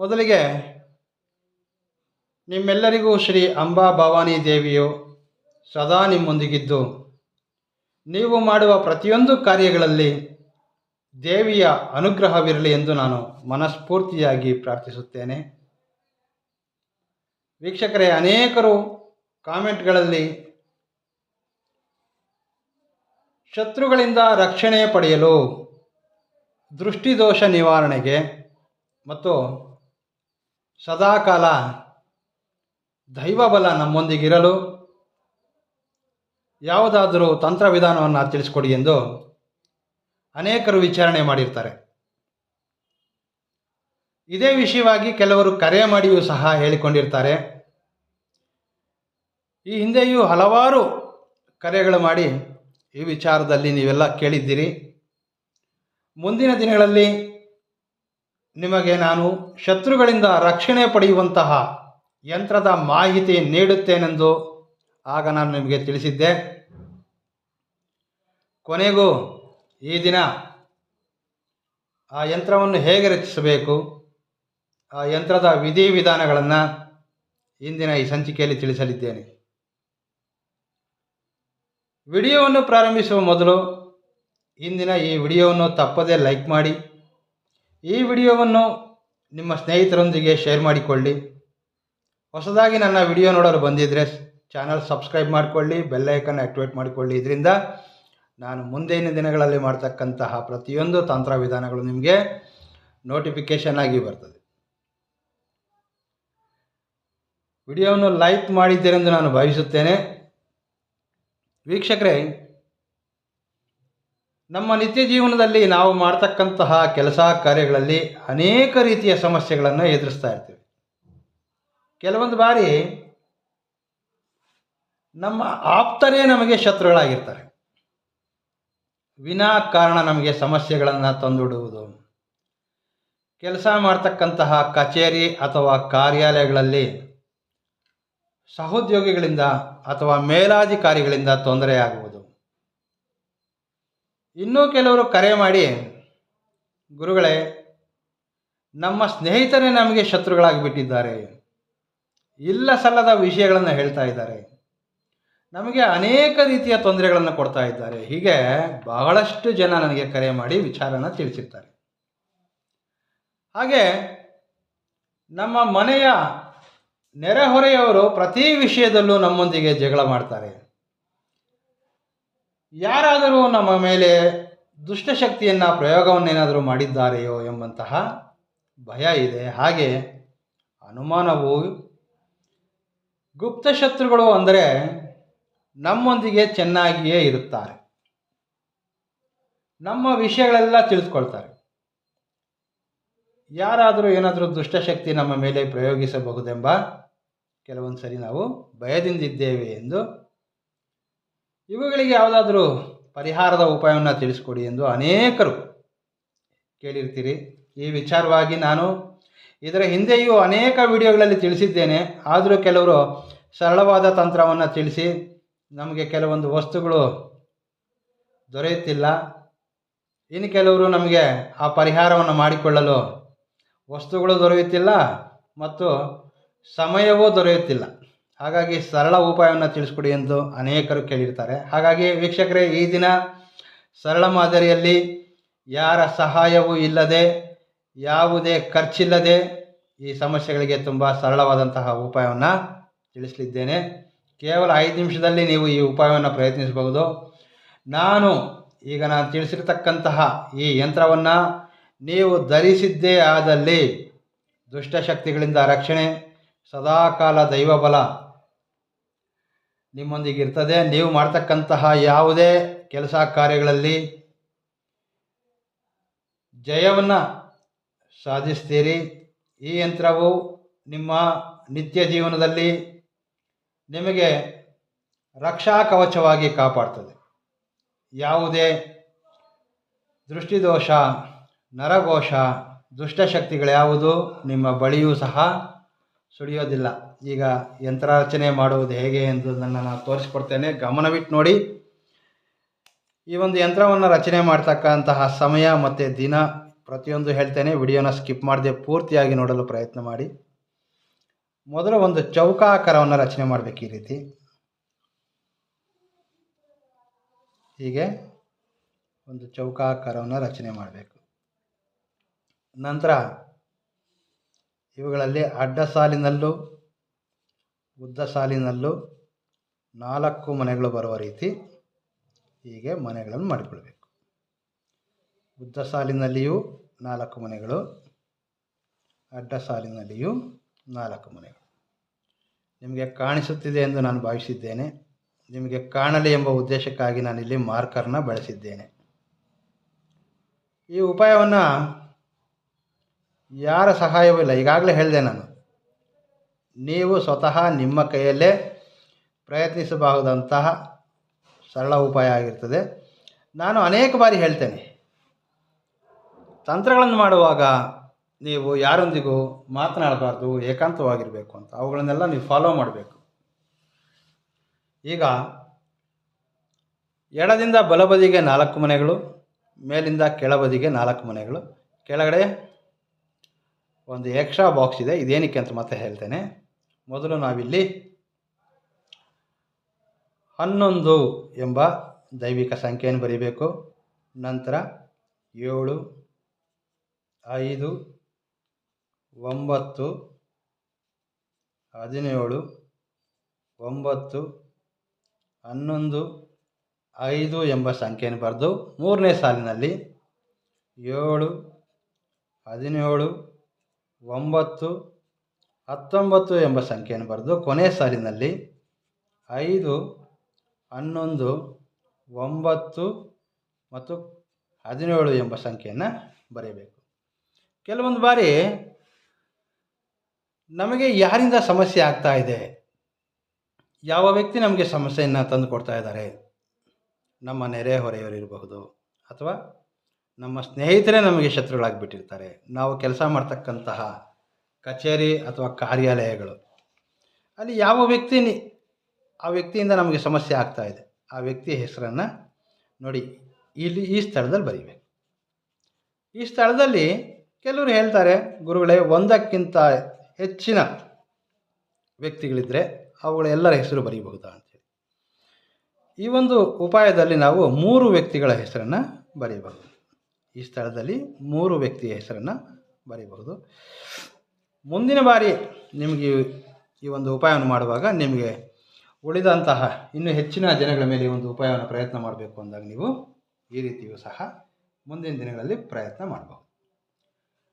ಮೊದಲಿಗೆ ನಿಮ್ಮೆಲ್ಲರಿಗೂ ಶ್ರೀ ಅಂಬಾ ಭವಾನಿ ದೇವಿಯು ಸದಾ ನಿಮ್ಮೊಂದಿಗಿದ್ದು, ನೀವು ಮಾಡುವ ಪ್ರತಿಯೊಂದು ಕಾರ್ಯಗಳಲ್ಲಿ ದೇವಿಯ ಅನುಗ್ರಹವಿರಲಿ ಎಂದು ನಾನು ಮನಸ್ಫೂರ್ತಿಯಾಗಿ ಪ್ರಾರ್ಥಿಸುತ್ತೇನೆ. ವೀಕ್ಷಕರೇ, ಅನೇಕರು ಕಾಮೆಂಟ್ಗಳಲ್ಲಿ ಶತ್ರುಗಳಿಂದ ರಕ್ಷಣೆ ಪಡೆಯಲು ದೃಷ್ಟಿದೋಷ ನಿವಾರಣೆಗೆ ಮತ್ತು ಸದಾಕಾಲ ದೈವಬಲ ನಮ್ಮೊಂದಿಗಿರಲು ಯಾವುದಾದರೂ ತಂತ್ರವಿಧಾನವನ್ನು ತಿಳಿಸ್ಕೊಡಿ ಎಂದು ಅನೇಕರು ವಿಚಾರಣೆ ಮಾಡಿರ್ತಾರೆ. ಇದೇ ವಿಷಯವಾಗಿ ಕೆಲವರು ಕರೆ ಮಾಡಿಯೂ ಸಹ ಹೇಳಿಕೊಂಡಿರ್ತಾರೆ. ಈ ಹಿಂದೆಯೂ ಹಲವಾರು ಕರೆಗಳು ಮಾಡಿ ಈ ವಿಚಾರದಲ್ಲಿ ನೀವೆಲ್ಲ ಕೇಳಿದ್ದೀರಿ. ಮುಂದಿನ ದಿನಗಳಲ್ಲಿ ನಿಮಗೆ ನಾನು ಶತ್ರುಗಳಿಂದ ರಕ್ಷಣೆ ಪಡೆಯುವಂತಹ ಯಂತ್ರದ ಮಾಹಿತಿ ನೀಡುತ್ತೇನೆಂದು ಆಗ ನಾನು ನಿಮಗೆ ತಿಳಿಸಿದ್ದೆ. ಕೊನೆಗೂ ಈ ದಿನ ಆ ಯಂತ್ರವನ್ನು ಹೇಗೆ ರಚಿಸಬೇಕು, ಆ ಯಂತ್ರದ ವಿಧಿವಿಧಾನಗಳನ್ನು ಇಂದಿನ ಈ ಸಂಚಿಕೆಯಲ್ಲಿ ತಿಳಿಸಲಿದ್ದೇನೆ. ವಿಡಿಯೋವನ್ನು ಪ್ರಾರಂಭಿಸುವ ಮೊದಲು ಇಂದಿನ ಈ ವಿಡಿಯೋವನ್ನು ತಪ್ಪದೇ ಲೈಕ್ ಮಾಡಿ ಈ ವಿಡಿಯೋವನ್ನು ನಿಮ್ಮ ಸ್ನೇಹಿತರೊಂದಿಗೆ ಶೇರ್ ಮಾಡಿಕೊಳ್ಳಿ. ಹೊಸದಾಗಿ ನನ್ನ ವಿಡಿಯೋ ನೋಡಲು ಬಂದಿದ್ದರೆ ಚಾನಲ್ ಸಬ್ಸ್ಕ್ರೈಬ್ ಮಾಡಿಕೊಳ್ಳಿ ಬೆಲ್ಲೈಕನ್ ಆ್ಯಕ್ಟಿವೇಟ್ ಮಾಡಿಕೊಳ್ಳಿ. ಇದರಿಂದ ನಾನು ಮುಂದಿನ ದಿನಗಳಲ್ಲಿ ಮಾಡ್ತಕ್ಕಂತಹ ಪ್ರತಿಯೊಂದು ತಂತ್ರ ವಿಧಾನಗಳು ನಿಮಗೆ ನೋಟಿಫಿಕೇಷನ್ ಆಗಿ ಬರ್ತದೆ. ವಿಡಿಯೋವನ್ನು ಲೈಕ್ ಮಾಡಿದ್ದೀರೆಂದು ನಾನು ಭಾವಿಸುತ್ತೇನೆ. ವೀಕ್ಷಕರೇ ನಮ್ಮ ನಿತ್ಯ ಜೀವನದಲ್ಲಿ ನಾವು ಮಾಡ್ತಕ್ಕಂತಹ ಕೆಲಸ ಕಾರ್ಯಗಳಲ್ಲಿ ಅನೇಕ ರೀತಿಯ ಸಮಸ್ಯೆಗಳನ್ನು ಎದುರಿಸ್ತಾ ಇರ್ತೀವಿ. ಕೆಲವೊಂದು ಬಾರಿ ನಮ್ಮ ಆಪ್ತರೇ ನಮಗೆ ಶತ್ರುಗಳಾಗಿರ್ತಾರೆ. ವಿನಾಕಾರಣ ನಮಗೆ ಸಮಸ್ಯೆಗಳನ್ನು ತಂದುಡುವುದು ಕೆಲಸ ಮಾಡ್ತಕ್ಕಂತಹ ಕಚೇರಿ ಅಥವಾ ಕಾರ್ಯಾಲಯಗಳಲ್ಲಿ ಸಹೋದ್ಯೋಗಿಗಳಿಂದ ಅಥವಾ ಮೇಲಾಧಿಕಾರಿಗಳಿಂದ ತೊಂದರೆಯಾಗುವುದು. ಇನ್ನೂ ಕೆಲವರು ಕರೆ ಮಾಡಿ, ಗುರುಗಳೇ, ನಮ್ಮ ಸ್ನೇಹಿತರೇ ನಮಗೆ ಶತ್ರುಗಳಾಗಿ ಬಿಟ್ಟಿದ್ದಾರೆ ಇಲ್ಲ ಸಲ್ಲದ ವಿಷಯಗಳನ್ನು ಹೇಳ್ತಾ ಇದ್ದಾರೆ. ನಮಗೆ ಅನೇಕ ರೀತಿಯ ತೊಂದರೆಗಳನ್ನು ಕೊಡ್ತಾ ಇದ್ದಾರೆ. ಹೀಗೆ ಬಹಳಷ್ಟು ಜನ ನನಗೆ ಕರೆ ಮಾಡಿ ವಿಚಾರನ ತಿಳಿಸಿರ್ತಾರೆ. ಹಾಗೆ ನಮ್ಮ ಮನೆಯ ನೆರೆಹೊರೆಯವರು ಪ್ರತಿ ವಿಷಯದಲ್ಲೂ ನಮ್ಮೊಂದಿಗೆ ಜಗಳ ಮಾಡ್ತಾರೆ. ಯಾರಾದರೂ ನಮ್ಮ ಮೇಲೆ ದುಷ್ಟಶಕ್ತಿಯನ್ನು, ಪ್ರಯೋಗವನ್ನೇನಾದರೂ ಮಾಡಿದ್ದಾರೆಯೋ ಎಂಬಂತಹ ಭಯ ಇದೆ. ಹಾಗೆ ಅನುಮಾನವು ಗುಪ್ತಶತ್ರುಗಳು ಅಂದರೆ ನಮ್ಮೊಂದಿಗೆ ಚೆನ್ನಾಗಿಯೇ ಇರುತ್ತಾರೆ. ನಮ್ಮ ವಿಷಯಗಳೆಲ್ಲ ತಿಳಿದುಕೊಳ್ತಾರೆ ಯಾರಾದರೂ ಏನಾದರೂ ದುಷ್ಟಶಕ್ತಿ ನಮ್ಮ ಮೇಲೆ ಪ್ರಯೋಗಿಸಬಹುದೆಂಬ ಕೆಲವೊಂದು ಸರಿ ನಾವು ಭಯದಿಂದಿದ್ದೇವೆ ಎಂದು ಇವುಗಳಿಗೆ ಯಾವುದಾದರೂ ಪರಿಹಾರದ ಉಪಾಯವನ್ನು ತಿಳಿಸ್ಕೊಡಿ ಎಂದು ಅನೇಕರು ಕೇಳಿರ್ತೀರಿ. ಈ ವಿಚಾರವಾಗಿ ನಾನು ಇದರ ಹಿಂದೆಯೂ ಅನೇಕ ವಿಡಿಯೋಗಳಲ್ಲಿ ತಿಳಿಸಿದ್ದೇನೆ. ಆದರೂ ಕೆಲವರು ಸರಳವಾದ ತಂತ್ರವನ್ನು ತಿಳಿಸಿ ನಮಗೆ ಕೆಲವೊಂದು ವಸ್ತುಗಳು ದೊರೆಯುತ್ತಿಲ್ಲ. ಇನ್ನು ಕೆಲವರು ನಮಗೆ ಆ ಪರಿಹಾರವನ್ನು ಮಾಡಿಕೊಳ್ಳಲು ವಸ್ತುಗಳು ದೊರೆಯುತ್ತಿಲ್ಲ ಮತ್ತು ಸಮಯವೂ ದೊರೆಯುತ್ತಿಲ್ಲ. ಹಾಗಾಗಿ ಸರಳ ಉಪಾಯವನ್ನು ತಿಳಿಸ್ಕೊಡಿ ಎಂದು ಅನೇಕರು ಕೇಳಿರ್ತಾರೆ. ಹಾಗಾಗಿ ವೀಕ್ಷಕರೇ, ಈ ದಿನ ಸರಳ ಮಾದರಿಯಲ್ಲಿ ಯಾರ ಸಹಾಯವೂ ಇಲ್ಲದೆ, ಯಾವುದೇ ಖರ್ಚಿಲ್ಲದೆ ಈ ಸಮಸ್ಯೆಗಳಿಗೆ ತುಂಬ ಸರಳವಾದಂತಹ ಉಪಾಯವನ್ನು ತಿಳಿಸಲಿದ್ದೇನೆ. ಕೇವಲ ಐದು ನಿಮಿಷದಲ್ಲಿ ನೀವು ಈ ಉಪಾಯವನ್ನು ಪ್ರಯತ್ನಿಸಬಹುದು. ನಾನು ಈಗ ನಾನು ತಿಳಿಸಿರ್ತಕ್ಕಂತಹ ಈ ಯಂತ್ರವನ್ನು ನೀವು ಧರಿಸಿದ್ದೇ ಆದಲ್ಲಿ ದುಷ್ಟಶಕ್ತಿಗಳಿಂದ ರಕ್ಷಣೆ, ಸದಾಕಾಲ ದೈವಬಲ ನಿಮ್ಮೊಂದಿಗೆ ಇರ್ತದೆ. ನೀವು ಮಾಡ್ತಕ್ಕಂತಹ ಯಾವುದೇ ಕೆಲಸ ಕಾರ್ಯಗಳಲ್ಲಿ ಜಯವನ್ನು ಸಾಧಿಸ್ತೀರಿ. ಈ ಯಂತ್ರವು ನಿಮ್ಮ ನಿತ್ಯ ಜೀವನದಲ್ಲಿ ನಿಮಗೆ ರಕ್ಷಾ ಕವಚವಾಗಿ ಕಾಪಾಡ್ತದೆ. ಯಾವುದೇ ದೃಷ್ಟಿದೋಷ, ನರಘೋಷ, ದುಷ್ಟಶಕ್ತಿಗಳ್ಯಾವುದು ನಿಮ್ಮ ಬಳಿಯೂ ಸಹ ಸುಳಿಯೋದಿಲ್ಲ. ಈಗ ಯಂತ್ರರಚನೆ ಮಾಡುವುದು ಹೇಗೆ ಎಂಬುದನ್ನು ನಾನು ತೋರಿಸ್ಕೊಡ್ತೇನೆ. ಗಮನವಿಟ್ಟು ನೋಡಿ. ಈ ಒಂದು ಯಂತ್ರವನ್ನು ರಚನೆ ಮಾಡ್ತಕ್ಕಂತಹ ಸಮಯ ಮತ್ತು ದಿನ ಪ್ರತಿಯೊಂದು ಹೇಳ್ತೇನೆ. ವಿಡಿಯೋನ ಸ್ಕಿಪ್ ಮಾಡದೆ ಪೂರ್ತಿಯಾಗಿ ನೋಡಲು ಪ್ರಯತ್ನ ಮಾಡಿ. ಮೊದಲು ಒಂದು ಚೌಕಾಕಾರವನ್ನು ರಚನೆ ಮಾಡಬೇಕು ಈ ರೀತಿ. ಹೀಗೆ ಒಂದು ಚೌಕಾಕಾರವನ್ನು ರಚನೆ ಮಾಡಬೇಕು. ನಂತರ ಇವುಗಳಲ್ಲಿ ಅಡ್ಡ ಸಾಲಿನಲ್ಲೂ, ಉದ್ದ ಸಾಲಿನಲ್ಲೂ ನಾಲ್ಕು ಮನೆಗಳು ಬರುವ ರೀತಿ ಹೀಗೆ ಮನೆಗಳನ್ನು ಮಾಡಿಕೊಳ್ಬೇಕು. ಉದ್ದ ಸಾಲಿನಲ್ಲಿಯೂ ನಾಲ್ಕು ಮನೆಗಳು, ಅಡ್ಡ ಸಾಲಿನಲ್ಲಿಯೂ ನಾಲ್ಕು ಮನೆಗಳು. ನಿಮಗೆ ಕಾಣಿಸುತ್ತಿದೆ ಎಂದು ನಾನು ಭಾವಿಸಿದ್ದೇನೆ. ನಿಮಗೆ ಕಾಣಲಿ ಎಂಬ ಉದ್ದೇಶಕ್ಕಾಗಿ ನಾನಿಲ್ಲಿ ಮಾರ್ಕರ್ನ ಬಳಸಿದ್ದೇನೆ. ಈ ಉಪಾಯವನ್ನು ಯಾರ ಸಹಾಯವೂ ಇಲ್ಲ. ಈಗಾಗಲೇ ಹೇಳಿದೆ ನಾನು. ನೀವು ಸ್ವತಃ ನಿಮ್ಮ ಕೈಯಲ್ಲೇ ಪ್ರಯತ್ನಿಸಬಹುದಂತಹ ಸರಳ ಉಪಾಯ ಆಗಿರ್ತದೆ. ನಾನು ಅನೇಕ ಬಾರಿ ಹೇಳ್ತೇನೆ. ತಂತ್ರಗಳನ್ನು ಮಾಡುವಾಗ ನೀವು ಯಾರೊಂದಿಗೂ ಮಾತನಾಡಬಾರ್ದು, ಏಕಾಂತವಾಗಿರಬೇಕು ಅಂತ. ಅವುಗಳನ್ನೆಲ್ಲ ನೀವು ಫಾಲೋ ಮಾಡಬೇಕು. ಈಗ ಎಡದಿಂದ ಬಲಬದಿಗೆ ನಾಲ್ಕು ಮನೆಗಳು, ಮೇಲಿಂದ ಕೆಳಬದಿಗೆ ನಾಲ್ಕು ಮನೆಗಳು, ಕೆಳಗಡೆ ಒಂದು ಎಕ್ಸ್ಟ್ರಾ ಬಾಕ್ಸ್ ಇದೆ. ಇದೇನಕ್ಕೆ ಅಂತ ಮತ್ತೆ ಹೇಳ್ತೇನೆ. ಮೊದಲು ನಾವಿಲ್ಲಿ ಹನ್ನೊಂದು ಎಂಬ ದೈವಿಕ ಸಂಖ್ಯೆಯನ್ನು ಬರೀಬೇಕು. ನಂತರ ಏಳು, ಐದು, ಒಂಬತ್ತು, ಹದಿನೇಳು, ಒಂಬತ್ತು, ಹನ್ನೊಂದು, ಐದು ಎಂಬ ಸಂಖ್ಯೆಯನ್ನು ಬರೆದು ಮೂರನೇ ಸಾಲಿನಲ್ಲಿ ಏಳು, ಹದಿನೇಳು ಒಂಬತ್ತು, ಹತ್ತೊಂಬತ್ತು ಎಂಬ ಸಂಖ್ಯೆಯನ್ನು ಬರೆದು ಕೊನೆಯ ಸಾಲಿನಲ್ಲಿ ಐದು, ಹನ್ನೊಂದು, ಒಂಬತ್ತು ಮತ್ತು ಹದಿನೇಳು ಎಂಬ ಸಂಖ್ಯೆಯನ್ನು ಬರೆಯಬೇಕು ಕೆಲವೊಂದು ಬಾರಿ ನಮಗೆ ಯಾರಿಂದ ಸಮಸ್ಯೆ ಆಗ್ತಾ ಇದೆ? ಯಾವ ವ್ಯಕ್ತಿ ನಮಗೆ ಸಮಸ್ಯೆಯನ್ನು ತಂದು ಕೊಡ್ತಾ ಇದ್ದಾರೆ? ನಮ್ಮ ನೆರೆಹೊರೆಯವರು ಇರಬಹುದು ಅಥವಾ ನಮ್ಮ ಸ್ನೇಹಿತರೇ ನಮಗೆ ಶತ್ರುಗಳಾಗಿಬಿಟ್ಟಿರ್ತಾರೆ. ನಾವು ಕೆಲಸ ಮಾಡ್ತಕ್ಕಂತಹ ಕಚೇರಿ ಅಥವಾ ಕಾರ್ಯಾಲಯಗಳು, ಅಲ್ಲಿ ಯಾವ ವ್ಯಕ್ತಿನಿ ಆ ವ್ಯಕ್ತಿಯಿಂದ ನಮಗೆ ಸಮಸ್ಯೆ ಆಗ್ತಾ ಇದೆ, ಆ ವ್ಯಕ್ತಿಯ ಹೆಸರನ್ನು ನೋಡಿ ಇಲ್ಲಿ ಈ ಸ್ಥಳದಲ್ಲಿ ಬರೀಬೇಕು. ಈ ಸ್ಥಳದಲ್ಲಿ ಕೆಲವರು ಹೇಳ್ತಾರೆ, ಗುರುಗಳೇ, ಒಂದಕ್ಕಿಂತ ಹೆಚ್ಚಿನ ವ್ಯಕ್ತಿಗಳಿದ್ದರೆ ಅವುಗಳೆಲ್ಲರ ಹೆಸರು ಬರೀಬಹುದಾ? ಅಂತೇಳಿ ಈ ಒಂದು ಉಪಾಯದಲ್ಲಿ ನಾವು ಮೂರು ವ್ಯಕ್ತಿಗಳ ಹೆಸರನ್ನು ಬರೀಬಹುದು. ಈ ಸ್ಥಳದಲ್ಲಿ ಮೂರು ವ್ಯಕ್ತಿಯ ಹೆಸರನ್ನು ಬರೀಬಹುದು. ಮುಂದಿನ ಬಾರಿ ನಿಮಗೆ ಈ- ಒಂದು ಉಪಾಯವನ್ನು ಮಾಡುವಾಗ ನಿಮಗೆ ಉಳಿದಂತಹ ಇನ್ನೂ ಹೆಚ್ಚಿನ ಜನಗಳ ಮೇಲೆ ಒಂದು ಉಪಾಯವನ್ನು ಪ್ರಯತ್ನ ಮಾಡಬೇಕು ಅಂದಾಗ ನೀವು ಈ ರೀತಿಯೂ ಸಹ ಮುಂದಿನ ದಿನಗಳಲ್ಲಿ ಪ್ರಯತ್ನ ಮಾಡಬಹುದು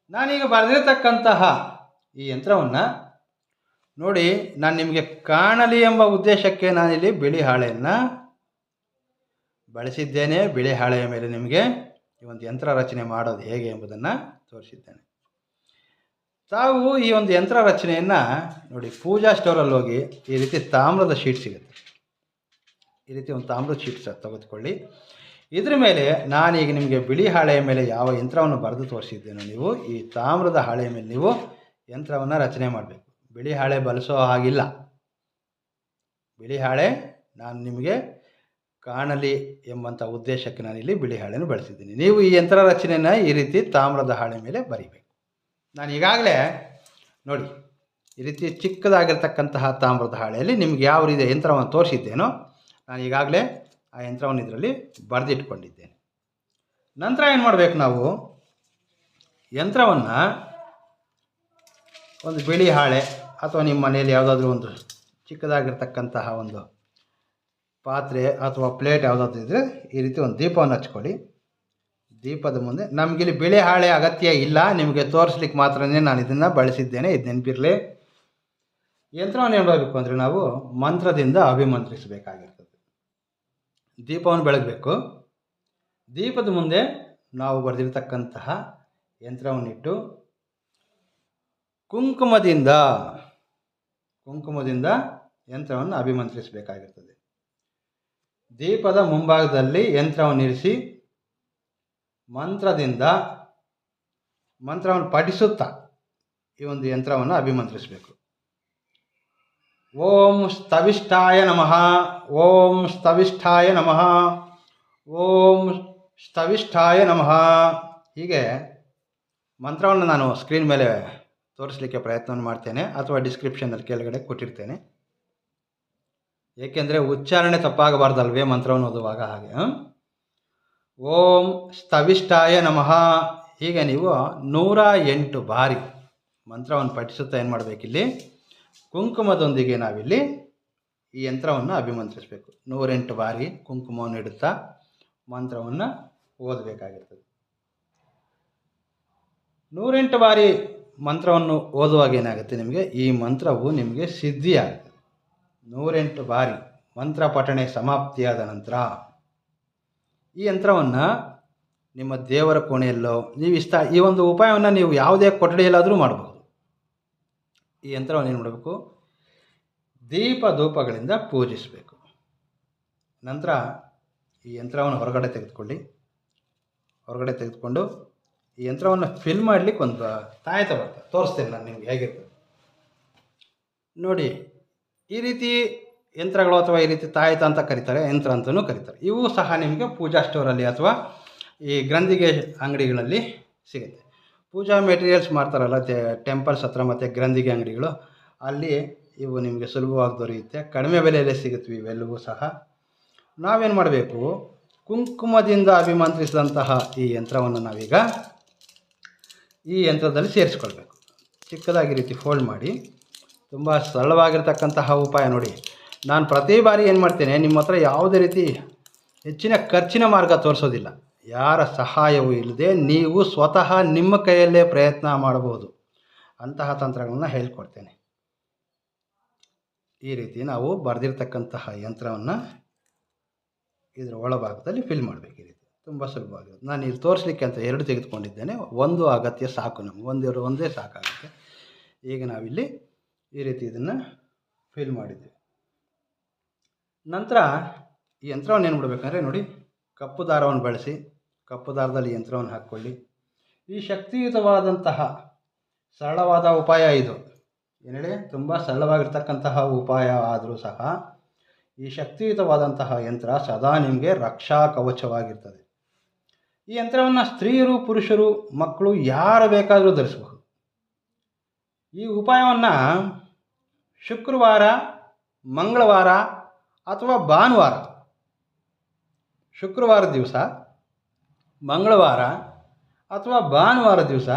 ನಾನೀಗ ಬರೆದಿರತಕ್ಕಂತಹ ಈ ಯಂತ್ರವನ್ನು ನೋಡಿ, ನಾನು ನಿಮಗೆ ಕಾಣಲಿ ಎಂಬ ಉದ್ದೇಶಕ್ಕೆ ನಾನಿಲ್ಲಿ ಬಿಳಿ ಹಾಳೆಯನ್ನು ಬಳಸಿದ್ದೇನೆ. ಬಿಳಿ ಹಾಳೆಯ ಮೇಲೆ ನಿಮಗೆ ಈ ಒಂದು ಯಂತ್ರ ರಚನೆ ಮಾಡೋದು ಹೇಗೆ ಎಂಬುದನ್ನು ತೋರಿಸಿದ್ದೇನೆ. ತಾವು ಈ ಒಂದು ಯಂತ್ರ ರಚನೆಯನ್ನು ನೋಡಿ ಪೂಜಾ ಸ್ಟೋರಲ್ಲಿ ಹೋಗಿ ಈ ರೀತಿ ತಾಮ್ರದ ಶೀಟ್ ಸಿಗುತ್ತೆ. ಈ ರೀತಿ ಒಂದು ತಾಮ್ರದ ಶೀಟ್ ಸರ್ ತೆಗೆದುಕೊಳ್ಳಿ. ಇದ್ರ ಮೇಲೆ ನಾನೀಗ ನಿಮಗೆ ಬಿಳಿ ಹಾಳೆಯ ಮೇಲೆ ಯಾವ ಯಂತ್ರವನ್ನು ಬರೆದು ತೋರಿಸಿದ್ದೇನೋ ನೀವು, ಈ ತಾಮ್ರದ ಹಾಳೆಯ ಮೇಲೆ ನೀವು ಯಂತ್ರವನ್ನು ರಚನೆ ಮಾಡಬೇಕು. ಬಿಳಿ ಹಾಳೆ ಬಳಸೋ ಹಾಗಿಲ್ಲ. ಬಿಳಿ ಹಾಳೆ ನಾನು ನಿಮಗೆ ಕಾಣಲಿ ಎಂಬಂಥ ಉದ್ದೇಶಕ್ಕೆ ನಾನು ಇಲ್ಲಿ ಬಿಳಿ ಹಾಳೆಯನ್ನು ಬಳಸಿದ್ದೀನಿ. ನೀವು ಈ ಯಂತ್ರ ರಚನೆಯನ್ನು ಈ ರೀತಿ ತಾಮ್ರದ ಹಾಳೆ ಮೇಲೆ ಬರಿಬೇಕು. ನಾನು ಈಗಾಗಲೇ ನೋಡಿ, ಈ ರೀತಿ ಚಿಕ್ಕದಾಗಿರ್ತಕ್ಕಂತಹ ತಾಮ್ರದ ಹಾಳೆಯಲ್ಲಿ ನಿಮ್ಗೆ ಯಾವ ರೀತಿಯ ಯಂತ್ರವನ್ನು ತೋರಿಸಿದ್ದೇನೋ ನಾನು ಈಗಾಗಲೇ ಆ ಯಂತ್ರವನ್ನು ಇದರಲ್ಲಿ ಬರೆದಿಟ್ಕೊಂಡಿದ್ದೇನೆ. ನಂತರ ಏನು ಮಾಡಬೇಕು ನಾವು? ಯಂತ್ರವನ್ನು ಒಂದು ಬಿಳಿ ಹಾಳೆ ಅಥವಾ ನಿಮ್ಮ ಮನೆಯಲ್ಲಿ ಯಾವುದಾದ್ರೂ ಒಂದು ಚಿಕ್ಕದಾಗಿರ್ತಕ್ಕಂತಹ ಒಂದು ಪಾತ್ರೆ ಅಥವಾ ಪ್ಲೇಟ್ ಯಾವುದಾದ್ರು ಇದ್ದರೆ ಈ ರೀತಿ ಒಂದು ದೀಪವನ್ನು ಹಚ್ಕೊಳ್ಳಿ. ದೀಪದ ಮುಂದೆ ನಮಗಿಲ್ಲಿ ಬಿಳಿ ಹಾಳೆ ಅಗತ್ಯ ಇಲ್ಲ. ನಿಮಗೆ ತೋರಿಸ್ಲಿಕ್ಕೆ ಮಾತ್ರನೇ ನಾನು ಇದನ್ನು ಬಳಸಿದ್ದೇನೆ. ಇದು ನೆನಪಿರಲಿ. ಯಂತ್ರವನ್ನು ಮಾಡಬೇಕು ಅಂದರೆ ನಾವು ಮಂತ್ರದಿಂದ ಅಭಿಮಂತ್ರಿಸಬೇಕಾಗಿರ್ತದೆ. ದೀಪವನ್ನು ಬೆಳಗಬೇಕು. ದೀಪದ ಮುಂದೆ ನಾವು ಬರೆದಿರ್ತಕ್ಕಂತಹ ಯಂತ್ರವನ್ನಿಟ್ಟು ಕುಂಕುಮದಿಂದ ಕುಂಕುಮದಿಂದ ಯಂತ್ರವನ್ನು ಅಭಿಮಂತ್ರಿಸಬೇಕಾಗಿರ್ತದೆ. ದೀಪದ ಮುಂಭಾಗದಲ್ಲಿ ಯಂತ್ರವನ್ನು ಇರಿಸಿ ಮಂತ್ರದಿಂದ ಮಂತ್ರವನ್ನು ಪಠಿಸುತ್ತಾ ಈ ಒಂದು ಯಂತ್ರವನ್ನು ಅಭಿಮಂತ್ರಿಸಬೇಕು. ಓಂ ಸ್ತವಿಷ್ಠಾಯ ನಮಃ. ಓಂ ಸ್ತವಿಷ್ಠಾಯ ನಮಃ. ಓಂ ಸ್ತವಿಷ್ಠಾಯ ನಮಃ. ಹೀಗೆ ಮಂತ್ರವನ್ನು ನಾನು ಸ್ಕ್ರೀನ್ ಮೇಲೆ ತೋರಿಸಲಿಕ್ಕೆ ಪ್ರಯತ್ನ ಮಾಡ್ತೇನೆ ಅಥವಾ ಡಿಸ್ಕ್ರಿಪ್ಷನಲ್ಲಿ ಕೆಳಗಡೆ ಕೊಟ್ಟಿರ್ತೇನೆ. ಏಕೆಂದರೆ ಉಚ್ಚಾರಣೆ ತಪ್ಪಾಗಬಾರ್ದಲ್ವೇ ಮಂತ್ರವನ್ನು ಓದುವಾಗ ಹಾಗೆ ಓಂ ಸ್ತವಿಷ್ಠಾಯ ನಮಃ. ಹೀಗೆ ನೀವು ನೂರ ಎಂಟು ಬಾರಿ ಮಂತ್ರವನ್ನು ಪಠಿಸುತ್ತಾ ಏನು ಮಾಡಬೇಕಿಲ್ಲಿ? ಕುಂಕುಮದೊಂದಿಗೆ ನಾವಿಲ್ಲಿ ಈ ಯಂತ್ರವನ್ನು ಅಭಿಮಂತ್ರಿಸಬೇಕು. ನೂರೆಂಟು ಬಾರಿ ಕುಂಕುಮವನ್ನು ಇಡುತ್ತಾ ಮಂತ್ರವನ್ನು ಓದಬೇಕಾಗಿರ್ತದೆ. ನೂರೆಂಟು ಬಾರಿ ಮಂತ್ರವನ್ನು ಓದುವಾಗ ಏನಾಗುತ್ತೆ ನಿಮಗೆ? ಈ ಮಂತ್ರವು ನಿಮಗೆ ಸಿದ್ಧಿಯಾಗುತ್ತೆ. ನೂರೆಂಟು ಬಾರಿ ಮಂತ್ರ ಪಠಣೆ ಸಮಾಪ್ತಿಯಾದ ನಂತರ ಈ ಯಂತ್ರವನ್ನು ನಿಮ್ಮ ದೇವರ ಕೋಣೆಯಲ್ಲೋ, ನೀವು ಇಷ್ಟ, ಈ ಒಂದು ಉಪಾಯವನ್ನು ನೀವು ಯಾವುದೇ ಕೊಠಡಿಯಲ್ಲಾದರೂ ಮಾಡಬಹುದು ಈ ಯಂತ್ರವನ್ನು ಏನು ಮಾಡಬೇಕು? ದೀಪ ಧೂಪಗಳಿಂದ ಪೂಜಿಸಬೇಕು. ನಂತರ ಈ ಯಂತ್ರವನ್ನು ಹೊರಗಡೆ ತೆಗೆದುಕೊಳ್ಳಿ. ಹೊರಗಡೆ ತೆಗೆದುಕೊಂಡು ಈ ಯಂತ್ರವನ್ನು ಫಿಲ್ ಮಾಡಲಿಕ್ಕೆ ಒಂದು ತಾಯತ ಬರ್ತದೆ. ತೋರಿಸ್ತೇನೆ ನಾನು ನಿಮ್ಗೆ ಹೇಗಿರ್ತದೆ. ನೋಡಿ ಈ ರೀತಿ ಯಂತ್ರಗಳು ಅಥವಾ ಈ ರೀತಿ ತಾಯತ ಅಂತ ಕರೀತಾರೆ, ಯಂತ್ರ ಅಂತಲೂ ಕರೀತಾರೆ. ಇವು ಸಹ ನಿಮಗೆ ಪೂಜಾ ಸ್ಟೋರಲ್ಲಿ ಅಥವಾ ಈ ಗ್ರಂಥಿಗೆ ಅಂಗಡಿಗಳಲ್ಲಿ ಸಿಗುತ್ತೆ. ಪೂಜಾ ಮೆಟೀರಿಯಲ್ಸ್ ಮಾಡ್ತಾರಲ್ಲ ಟೆಂಪಲ್ಸ್ ಹತ್ರ ಮತ್ತು ಗ್ರಂಥಿಗೆ ಅಂಗಡಿಗಳು, ಅಲ್ಲಿ ಇವು ನಿಮಗೆ ಸುಲಭವಾಗಿ ದೊರೆಯುತ್ತೆ. ಕಡಿಮೆ ಬೆಲೆಯಲ್ಲೇ ಸಿಗುತ್ತವೆ ಇವೆಲ್ಲವೂ ಸಹ. ನಾವೇನು ಮಾಡಬೇಕು? ಕುಂಕುಮದಿಂದ ಅಭಿಮಂತ್ರಿಸಿದಂತಹ ಈ ಯಂತ್ರವನ್ನು ನಾವೀಗ ಈ ಯಂತ್ರದಲ್ಲಿ ಸೇರಿಸ್ಕೊಳ್ಬೇಕು. ಚಿಕ್ಕದಾಗಿ ರೀತಿ ಫೋಲ್ಡ್ ಮಾಡಿ. ತುಂಬ ಸರಳವಾಗಿರ್ತಕ್ಕಂತಹ ಉಪಾಯ ನೋಡಿ. ನಾನು ಪ್ರತಿ ಬಾರಿ ಏನು ಮಾಡ್ತೇನೆ ನಿಮ್ಮ ಹತ್ರ ಯಾವುದೇ ರೀತಿ ಹೆಚ್ಚಿನ ಖರ್ಚಿನ ಮಾರ್ಗ ತೋರಿಸೋದಿಲ್ಲ. ಯಾರ ಸಹಾಯವೂ ಇಲ್ಲದೆ ನೀವು ಸ್ವತಃ ನಿಮ್ಮ ಕೈಯಲ್ಲೇ ಪ್ರಯತ್ನ ಮಾಡಬಹುದು. ಅಂತಹ ತಂತ್ರಗಳನ್ನು ಹೇಳ್ಕೊಡ್ತೇನೆ. ಈ ರೀತಿ ನಾವು ಬರೆದಿರ್ತಕ್ಕಂತಹ ಯಂತ್ರವನ್ನು ಇದರ ಒಳಭಾಗದಲ್ಲಿ ಫಿಲ್ ಮಾಡಬೇಕು ಈ ರೀತಿ. ತುಂಬ ಸುಲಭವಾಗಿರುತ್ತೆ. ನಾನು ಇಲ್ಲಿ ತೋರಿಸ್ಲಿಕ್ಕೆ ಅಂತ ಎರಡು ತೆಗೆದುಕೊಂಡಿದ್ದೇನೆ. ಒಂದು ಅಗತ್ಯ ಸಾಕು ನಮ್ಗೆ. ಒಂದೇ ಒಂದೇ ಸಾಕಾಗುತ್ತೆ. ಈಗ ನಾವಿಲ್ಲಿ ಈ ರೀತಿ ಇದನ್ನು ಫಿಲ್ ಮಾಡಿದ್ದೀವಿ ನಂತರ ಈ ಯಂತ್ರವನ್ನು ಏನು ಮಾಡಬೇಕಂದ್ರೆ ನೋಡಿ, ಕಪ್ಪು ದಾರವನ್ನು ಬಳಸಿ, ಕಪ್ಪು ದಾರದಲ್ಲಿ ಯಂತ್ರವನ್ನು ಹಾಕ್ಕೊಳ್ಳಿ. ಈ ಶಕ್ತಿಯುತವಾದಂತಹ ಸರಳವಾದ ಉಪಾಯ ಇದು. ಏನೇಳಿ ತುಂಬ ಸರಳವಾಗಿರ್ತಕ್ಕಂತಹ ಉಪಾಯ ಆದರೂ ಸಹ ಈ ಶಕ್ತಿಯುತವಾದಂತಹ ಯಂತ್ರ ಸದಾ ನಿಮಗೆ ರಕ್ಷಾ ಕವಚವಾಗಿರ್ತದೆ. ಈ ಯಂತ್ರವನ್ನು ಸ್ತ್ರೀಯರು, ಪುರುಷರು, ಮಕ್ಕಳು ಯಾರು ಬೇಕಾದರೂ ಧರಿಸಬಹುದು. ಈ ಉಪಾಯವನ್ನು ಶುಕ್ರವಾರ, ಮಂಗಳವಾರ ಅಥವಾ ಭಾನುವಾರ, ಶುಕ್ರವಾರ ದಿವಸ, ಮಂಗಳವಾರ ಅಥವಾ ಭಾನುವಾರ ದಿವಸ,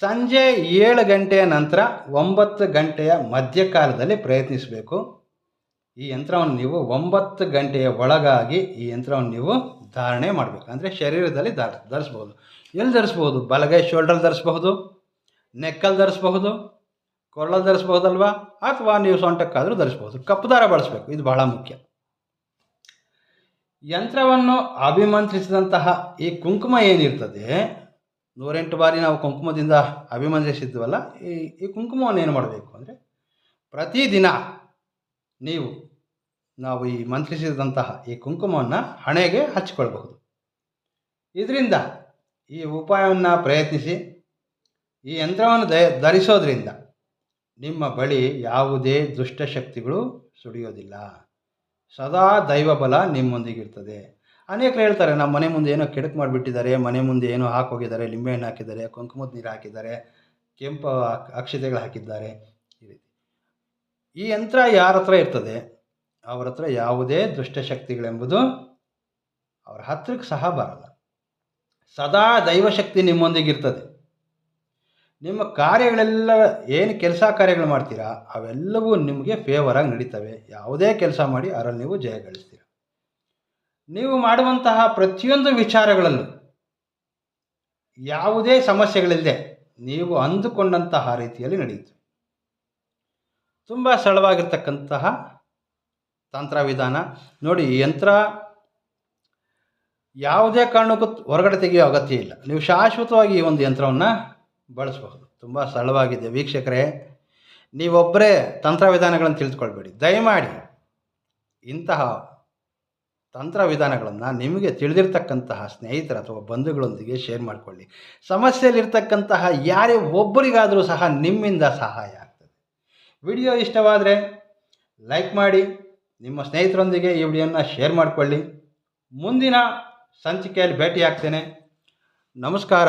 ಸಂಜೆ ಏಳು ಗಂಟೆಯ ನಂತರ ಒಂಬತ್ತು ಗಂಟೆಯ ಮಧ್ಯಕಾಲದಲ್ಲಿ ಪ್ರಯತ್ನಿಸಬೇಕು. ಈ ಯಂತ್ರವನ್ನು ನೀವು ಒಂಬತ್ತು ಗಂಟೆಯ ಒಳಗಾಗಿ ಈ ಯಂತ್ರವನ್ನು ನೀವು ಧಾರಣೆ ಮಾಡಬೇಕು. ಅಂದರೆ ಶರೀರದಲ್ಲಿ ಧರ್ ಧರಿಸ್ಬೋದು ಎಲ್ಲಿ ಧರಿಸ್ಬೋದು ಬಲಗೈ ಶೋಲ್ಡರ್ ಧರಿಸ್ಬಹುದು. ನೆಕ್ಕಲ್ಲಿ ಧರಿಸ್ಬಹುದು ಕೊರಳಲ್ಲಿ ಧರಿಸ್ಬಹುದಲ್ವಾ? ಅಥವಾ ನೀವು ಸೊಂಟಕ್ಕಾದರೂ ಧರಿಸ್ಬೋದು ಕಪ್ಪು ದಾರ ಬಳಸಬೇಕು, ಇದು ಬಹಳ ಮುಖ್ಯ. ಯಂತ್ರವನ್ನು ಅಭಿಮಂತ್ರಿಸಿದಂತಹ ಈ ಕುಂಕುಮ ಏನಿರ್ತದೆ, ನೂರೆಂಟು ಬಾರಿ ನಾವು ಕುಂಕುಮದಿಂದ ಅಭಿಮಂತ್ರಿಸಿದ್ವಲ್ಲ, ಈ ಈ ಕುಂಕುಮವನ್ನು ಏನು ಮಾಡಬೇಕು ಅಂದರೆ, ಪ್ರತಿದಿನ ನೀವು, ನಾವು ಈ ಮಂತ್ರಿಸಿದಂತಹ ಈ ಕುಂಕುಮವನ್ನು ಹಣೆಗೆ ಹಚ್ಚಿಕೊಳ್ಬಹುದು. ಇದರಿಂದ ಈ ಉಪಾಯವನ್ನು ಪ್ರಯತ್ನಿಸಿ ಈ ಯಂತ್ರವನ್ನು ದ, ಧರಿಸೋದ್ರಿಂದ ನಿಮ್ಮ ಬಳಿ ಯಾವುದೇ ದುಷ್ಟಶಕ್ತಿಗಳು ಸುಡಿಯೋದಿಲ್ಲ ಸದಾ ದೈವ ಬಲ ನಿಮ್ಮೊಂದಿಗಿರ್ತದೆ. ಅನೇಕರು ಹೇಳ್ತಾರೆ, ನಮ್ಮ ಮನೆ ಮುಂದೆ ಏನೋ ಕೆಡಕು ಮಾಡಿಬಿಟ್ಟಿದ್ದಾರೆ, ಮನೆ ಮುಂದೆ ಏನೋ ಹಾಕೋಗಿದ್ದಾರೆ, ಲಿಂಬೆಹಣ್ಣು ಹಾಕಿದ್ದಾರೆ, ಕುಂಕುಮದ ನೀರು ಹಾಕಿದ್ದಾರೆ, ಕೆಂಪು ಅಕ್ಷತೆಗಳು ಹಾಕಿದ್ದಾರೆ. ಈ ಈ ಯಂತ್ರ ಯಾರ ಹತ್ರ ಇರ್ತದೆ? ಅವರ ಹತ್ರ ಯಾವುದೇ ದುಷ್ಟಶಕ್ತಿಗಳೆಂಬುದು ಅವರ ಹತ್ರಕ್ಕೆ ಸಹ ಬರಲ್ಲ. ಸದಾ ದೈವಶಕ್ತಿ ನಿಮ್ಮೊಂದಿಗಿರ್ತದೆ. ನಿಮ್ಮ ಕಾರ್ಯಗಳೆಲ್ಲ ಏನು ಕೆಲಸ ಕಾರ್ಯಗಳು ಮಾಡ್ತೀರಾ, ಅವೆಲ್ಲವೂ ನಿಮಗೆ ಫೇವರಾಗಿ ನಡೀತವೆ. ಯಾವುದೇ ಕೆಲಸ ಮಾಡಿ ಅದರಲ್ಲಿ ನೀವು ಜಯ ಗಳಿಸ್ತೀರ. ನೀವು ಮಾಡುವಂತಹ ಪ್ರತಿಯೊಂದು ವಿಚಾರಗಳಲ್ಲೂ ಯಾವುದೇ ಸಮಸ್ಯೆಗಳಿಲ್ಲದೆ ನೀವು ಅಂದುಕೊಂಡಂತಹ ರೀತಿಯಲ್ಲಿ ನಡೆಯುತ್ತೆ. ತುಂಬ ಸರಳವಾಗಿರ್ತಕ್ಕಂತಹ ತಂತ್ರ ವಿಧಾನ ನೋಡಿ ಯಂತ್ರ ಯಾವುದೇ ಕಾರಣಕ್ಕೂ ಹೊರಗಡೆ ತೆಗೆಯೋ ಅಗತ್ಯ ಇಲ್ಲ. ನೀವು ಶಾಶ್ವತವಾಗಿ ಈ ಒಂದು ಯಂತ್ರವನ್ನು ಬಳಸಬಹುದು. ತುಂಬ ಸರಳವಾಗಿದೆ. ವೀಕ್ಷಕರೇ ನೀವೊಬ್ಬರೇ ತಂತ್ರವಿಧಾನಗಳನ್ನು ತಿಳಿದುಕೊಳ್ಬೇಡಿ. ದಯಮಾಡಿ ಇಂತಹ ತಂತ್ರ ವಿಧಾನಗಳನ್ನು ನಿಮಗೆ ತಿಳಿದಿರ್ತಕ್ಕಂತಹ ಸ್ನೇಹಿತರ ಅಥವಾ ಬಂಧುಗಳೊಂದಿಗೆ ಶೇರ್ ಮಾಡಿಕೊಳ್ಳಿ. ಸಮಸ್ಯೆಯಲ್ಲಿರ್ತಕ್ಕಂತಹ ಯಾರೇ ಒಬ್ಬರಿಗಾದರೂ ಸಹ ನಿಮ್ಮಿಂದ ಸಹಾಯ ಆಗ್ತದೆ. ವಿಡಿಯೋ ಇಷ್ಟವಾದರೆ ಲೈಕ್ ಮಾಡಿ, ನಿಮ್ಮ ಸ್ನೇಹಿತರೊಂದಿಗೆ ಈ ವಿಡಿಯೋನ ಶೇರ್ ಮಾಡಿಕೊಳ್ಳಿ. ಮುಂದಿನ ಸಂಚಿಕೆಯಲ್ಲಿ ಭೇಟಿಯಾಗ್ತೇನೆ. ನಮಸ್ಕಾರ.